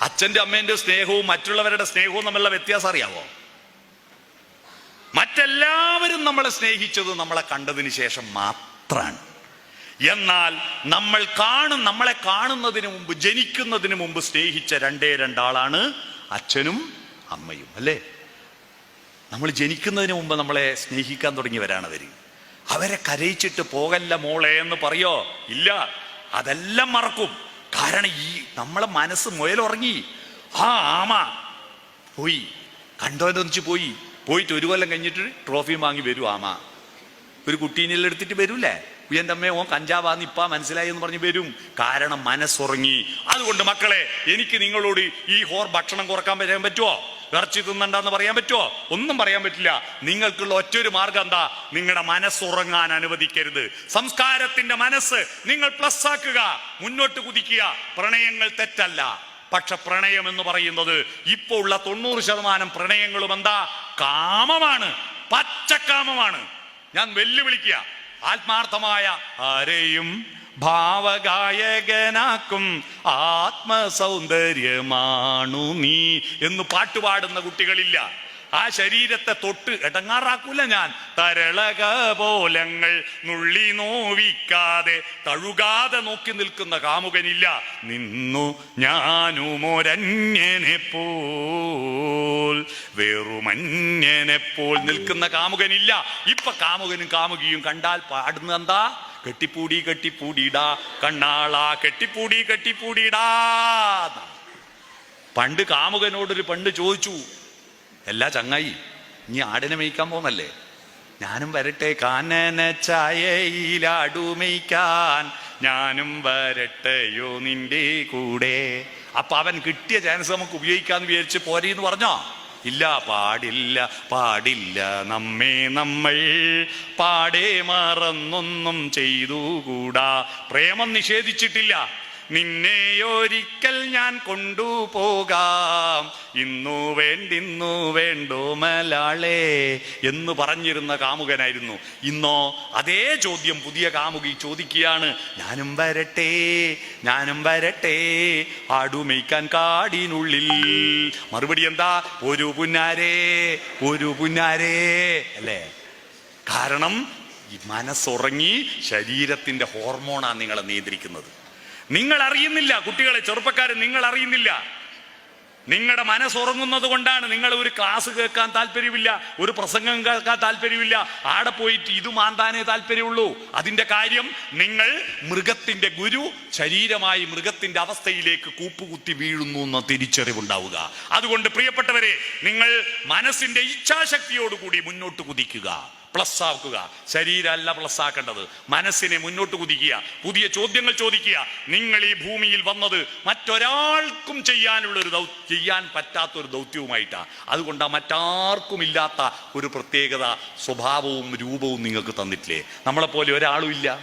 അച്ഛന്റെ അമ്മേന്റെ സ്നേഹവും മറ്റുള്ളവരുടെ സ്നേഹവും തമ്മിലുള്ള വ്യത്യാസം അറിയാവോ? മറ്റെല്ലാവരും നമ്മളെ സ്നേഹിച്ചത് നമ്മളെ കണ്ടതിന് ശേഷം മാത്രമാണ് എന്നാൽ നമ്മൾ കാണും നമ്മളെ കാണുന്നതിന് മുമ്പ് ജനിക്കുന്നതിന് മുമ്പ് സ്നേഹിച്ച രണ്ടേ രണ്ടാളാണ് അച്ഛനും അമ്മയും അല്ലേ? നമ്മൾ ജനിക്കുന്നതിന് മുമ്പ് നമ്മളെ സ്നേഹിക്കാൻ തുടങ്ങിയവരാണ് അവർ അവരെ കരയിച്ചിട്ട് പോകല്ല മോളെ എന്ന് പറയോ? ഇല്ല. അതെല്ലാം മറക്കും. കാരണം ഈ നമ്മളെ മനസ്സ് മുയലുറങ്ങി. ആ ആമ പോയി. കണ്ടോന്നൊന്നിച്ച് പോയി. പോയിട്ട് ഒരു കൊല്ലം കഴിഞ്ഞിട്ട് ട്രോഫി വാങ്ങി വരും ആമ. ഒരു കുട്ടീനെല്ലാം എടുത്തിട്ട് വരൂലേ ഉയൻ അമ്മയെ ഓൻ കഞ്ചാവാന്ന് ഇപ്പാ മനസ്സിലായി എന്ന് പറഞ്ഞ് വരും. കാരണം മനസ്സുറങ്ങി. അതുകൊണ്ട് മക്കളെ എനിക്ക് നിങ്ങളോട് ഈ ഹോർ ഭക്ഷണം കുറയ്ക്കാൻ പറ്റാൻ പറ്റുമോ ഇറച്ചി തിന്നണ്ടെന്ന് പറയാൻ പറ്റുമോ ഒന്നും പറയാൻ പറ്റില്ല. നിങ്ങൾക്കുള്ള ഒറ്റൊരു മാർഗം എന്താ? നിങ്ങളുടെ മനസ്സുറങ്ങാൻ അനുവദിക്കരുത്. സംസ്കാരത്തിന്റെ മനസ്സ് നിങ്ങൾ പ്ലസ് ആക്കുക. മുന്നോട്ട് കുതിക്കുക. പ്രണയങ്ങൾ തെറ്റല്ല. പക്ഷെ പ്രണയം എന്ന് പറയുന്നത് ഇപ്പോ ഉള്ള തൊണ്ണൂറ് ശതമാനം പ്രണയങ്ങളും എന്താ? കാമമാണ്. പച്ചക്കാമമാണ്. ഞാൻ വെല്ലുവിളിക്കുക. ആത്മാർത്ഥമായ ആരെയും ഭാവഗായകനാക്കും. ആത്മസൗന്ദര്യമാണു നീ എന്ന് പാട്ടുപാടുന്ന കുട്ടികളില്ല. ആ ശരീരത്തെ തൊട്ട് എടങ്ങാറാക്കൂല ഞാൻ. തരളക പോലങ്ങൾ നുള്ളി നോവിക്കാതെ തഴുകാതെ നോക്കി നിൽക്കുന്ന കാമുകനില്ല. നിന്നു ഞാനുമൊരന്യനെ പോൽ പോൽ നിൽക്കുന്ന കാമുകനില്ല. ഇപ്പൊ കാമുകനും കാമുകിയും കണ്ടാൽ പാടുന്ന എന്താ? കെട്ടിപ്പൂടി കെട്ടിപ്പൂടിടാ കണ്ണാളാ കെട്ടിപ്പൂടി കെട്ടിപ്പൂടിടാ എന്നാണ്. പണ്ട് കാമുകനോടൊരു പണ്ട് ചോദിച്ചു എല്ലാ ചങ്ങായി ഇനി ആടിനെ മേയ്ക്കാൻ പോന്നല്ലേ ഞാനും വരട്ടെ കാനന ചായയിലാടുമേയ്ക്കാൻ ഞാനും വരട്ടെയോ നിന്റെ കൂടെ? അപ്പൊ അവൻ കിട്ടിയ ചാൻസ് നമുക്ക് ഉപയോഗിക്കാന്ന് വിചാരിച്ച് പോരെന്ന് പറഞ്ഞോ? ഇല്ല പാടില്ല പാടില്ല നമ്മേ നമ്മൾ പാടേ മറന്നൊന്നും ചെയ്തുകൂടാ. പ്രേമം നിഷേധിച്ചിട്ടില്ല. നിന്നെ ഒരിക്കൽ ഞാൻ കൊണ്ടുപോകാം. ഇന്നു വേണ്ടിന്നു വേണ്ടോ മലാളെ എന്ന് പറഞ്ഞിരുന്ന കാമുകനായിരുന്നു. ഇന്നോ അതേ ചോദ്യം പുതിയ കാമുകി ചോദിക്കുകയാണ്. ഞാനും വരട്ടെ ഞാനും വരട്ടെ ആടുമേയ്ക്കാൻ കാടിനുള്ളിൽ. മറുപടി എന്താ? ഒരു പുന്നാരേ ഒരു പുന്നാരേ. അല്ലേ? കാരണം മനസ്സുറങ്ങി ശരീരത്തിന്റെ ഹോർമോണാണ് നിങ്ങളെ നിയന്ത്രിക്കുന്നത്. നിങ്ങൾ അറിയുന്നില്ല കുട്ടികളെ ചെറുപ്പക്കാരെ നിങ്ങൾ അറിയുന്നില്ല നിങ്ങളുടെ മനസ്സുറങ്ങുന്നത് കൊണ്ടാണ് നിങ്ങൾ ഒരു ക്ലാസ് കേൾക്കാൻ താല്പര്യമില്ല ഒരു പ്രസംഗം കേൾക്കാൻ താല്പര്യമില്ല. ആടെ പോയിട്ട് ഇത് മാന്താനേ താല്പര്യമുള്ളൂ. അതിന്റെ കാര്യം നിങ്ങൾ മൃഗത്തിന്റെ ഗുരു ശരീരമായി മൃഗത്തിന്റെ അവസ്ഥയിലേക്ക് കൂപ്പുകുത്തി വീഴുന്നു എന്ന തിരിച്ചറിവുണ്ടാവുക. അതുകൊണ്ട് പ്രിയപ്പെട്ടവരെ നിങ്ങൾ മനസ്സിന്റെ ഇച്ഛാശക്തിയോടുകൂടി മുന്നോട്ട് കുതിക്കുക. പ്ലസ് ആക്കുക ശരീരമല്ല പ്ലസ് ആക്കേണ്ടത് മനസ്സിനെ മുന്നോട്ട് കുതിക്കുക. പുതിയ ചോദ്യങ്ങൾ ചോദിക്കുക. നിങ്ങൾ ഈ ഭൂമിയിൽ വന്നത് മറ്റൊരാൾക്കും ചെയ്യാനുള്ള ഒരു ദൗ ചെയ്യാൻ പറ്റാത്ത ഒരു ദൗത്യവുമായിട്ടാണ് അതുകൊണ്ട് മറ്റാർക്കും ഇല്ലാത്ത ഒരു പ്രത്യേകത സ്വഭാവവും രൂപവും നിങ്ങൾക്ക് തന്നിട്ടില്ലേ? നമ്മളെപ്പോലെ ഒരാളും ഇല്ല.